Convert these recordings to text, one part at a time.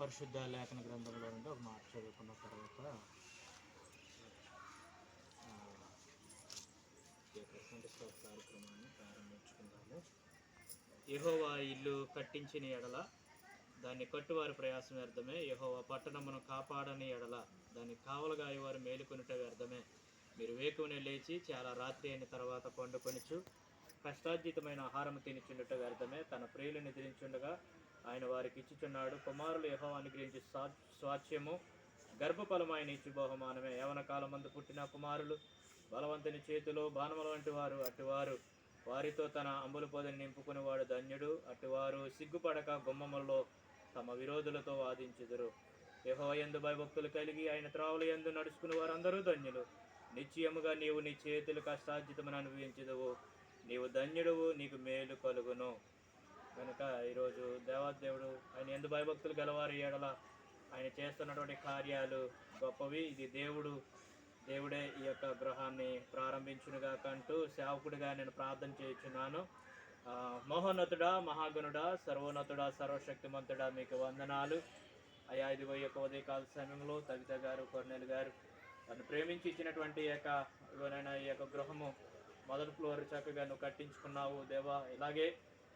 పరిశుద్ధ లేఖన గ్రంథంలో నుండి ఒక మాట చదువుకున్న తర్వాత కార్యక్రమాన్ని ప్రారంభించుకుందాము. యహోవా ఇల్లు కట్టించిన ఎడల దాన్ని కట్టువారి ప్రయాసం వ్యర్థమే. యహోవా పట్టణమును కాపాడని ఎడల దాన్ని కావలగాయ వారు మేలుకొనుట వ్యర్థమే. మీరు వేకువనే లేచి చాలా రాత్రి అయిన తర్వాత పండుకొనిచు కష్టార్జితమైన ఆహారం తినిచుండట వ్యర్థమే. తన ప్రియులు నిద్రించుండగా ఆయన వారికి ఇచ్చుచున్నాడు. కుమారులు యహో అనుగ్రహించి స్వా స్వాచ్యము గర్భఫలం ఆయన ఇచ్చు బహుమానమే. యవన కాలమందు పుట్టిన కుమారులు బలవంతుని చేతిలో బాణముల వంటి వారు అటువారు వారితో తన అంబుల పొదని నింపుకునేవాడు ధన్యుడు అటువారు సిగ్గుపడక గుమ్మములలో తమ విరోధులతో వాదించుదురు. యహో ఎందు భయభక్తులు కలిగి ఆయన త్రావుల ఎందు నడుచుకుని వారందరూ ధన్యులు. నిశ్చయముగా నీవు నీ చేతులు అసాధ్యతమని అనుభవించదువు. నీవు ధన్యుడువు నీకు మేలు కలుగును. కనుక ఈరోజు దేవాదేవుడు ఆయన ఎందు భయభక్తులు గలవారి ఏడల ఆయన చేస్తున్నటువంటి కార్యాలు గొప్పవి. ఇది దేవుడు దేవుడే ఈ యొక్క గృహాన్ని ప్రారంభించునుగా కంటూ సేవకుడిగా నేను ప్రార్థన చేయుచున్నాను. మహోన్నతుడా మహాగణుడా సర్వోన్నతుడా సర్వశక్తిమంతుడా మీకు వందనాలు. అయా ఇదిగో ఈ యొక్క ఉదయకాల సమయంలో తవిత గారు కొర్నెల్ గారు తను ప్రేమించి ఇచ్చినటువంటి ఈ యొక్క ఇదిగోనైనా ఈ యొక్క గృహము మొదటి ఫ్లోర్ చక్కగా నువ్వు కట్టించుకున్నావు. దేవా ఇలాగే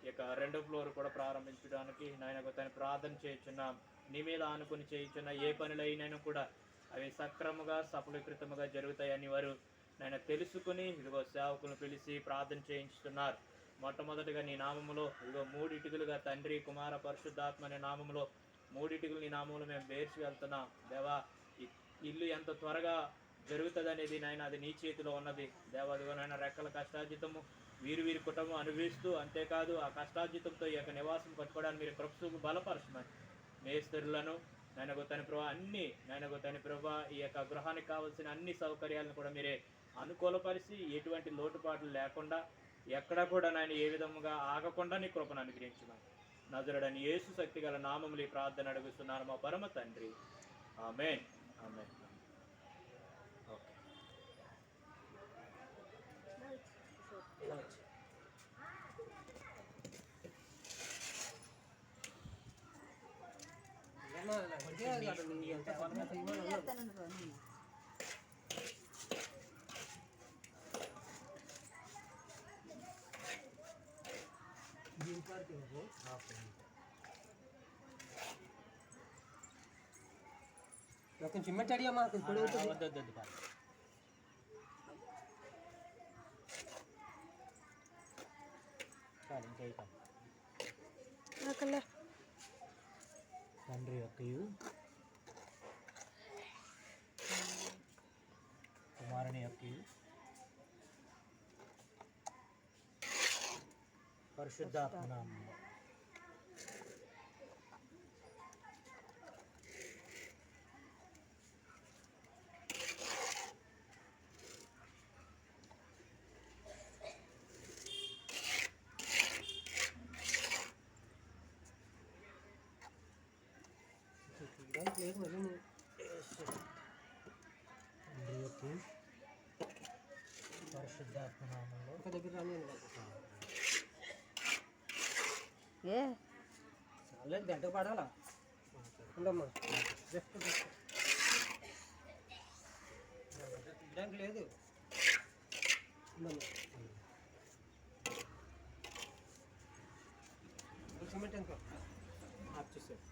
ఈ యొక్క రెండో ఫ్లోర్ కూడా ప్రారంభించడానికి నాయన తను ప్రార్థన చేయుచున్నాం నీ మీద ఆనుకుని చేయుచున్న ఏ పనులైనా కూడా అవి సక్రమంగా సఫలీకృతముగా జరుగుతాయని వారు నాయన తెలుసుకుని ఇదిగో సేవకులను పిలిచి ప్రార్థన చేయించుతున్నారు. మొట్టమొదటిగా నీ నామములో ఇదిగో మూడిటికలుగా తండ్రి కుమార పరిశుద్ధాత్మ అనే నామములో మూడిటికలు నీ నామములు మేము వేర్చి వెళ్తున్నాం. దేవా ఇల్లు ఎంత త్వరగా జరుగుతుంది అనేది నాయన అది నీ చేతిలో ఉన్నది. దేవాదిగో నాయన రెక్కల కష్టార్జితము వీరు వీరి కుటుంబం అనుభవిస్తూ అంతేకాదు ఆ కష్టార్జితంతో ఈ యొక్క నివాసం కట్టుకోవడానికి మీరు ప్రభుత్వం బలపరచమని మేస్త్రులను నాయనకు తన ప్రభా అన్ని నాయనకు తన ప్రభా ఈ యొక్క గృహానికి కావాల్సిన అన్ని సౌకర్యాలను కూడా మీరే అనుకూలపరిచి ఎటువంటి లోటుపాట్లు లేకుండా ఎక్కడ కూడా నాయన ఏ విధముగా ఆగకుండా నీ కృపను అనుగ్రహించమని నజరుడని యేసు శక్తి గల నామములు ఈ ప్రార్థన అడుగుతున్నాను మా పరమ తండ్రి. Amen. Amen. ఇలా వచ్చి. కొంచెం సిమెంట్ అడిగమ్మా కొంచెం పొడి అవుతుంది వద్దు, వద్దు, తండ్రి యొక్కయు కుమారుని యొక్కయు పరిశుద్ధాత్మ ఏ చాలేదు గంట పడాలా ఉండమ్మా జస్ట్ దానికి లేదు ఉండమ్మా సిమెంట్ ఎంత ఆఫ్ చేసేయండి.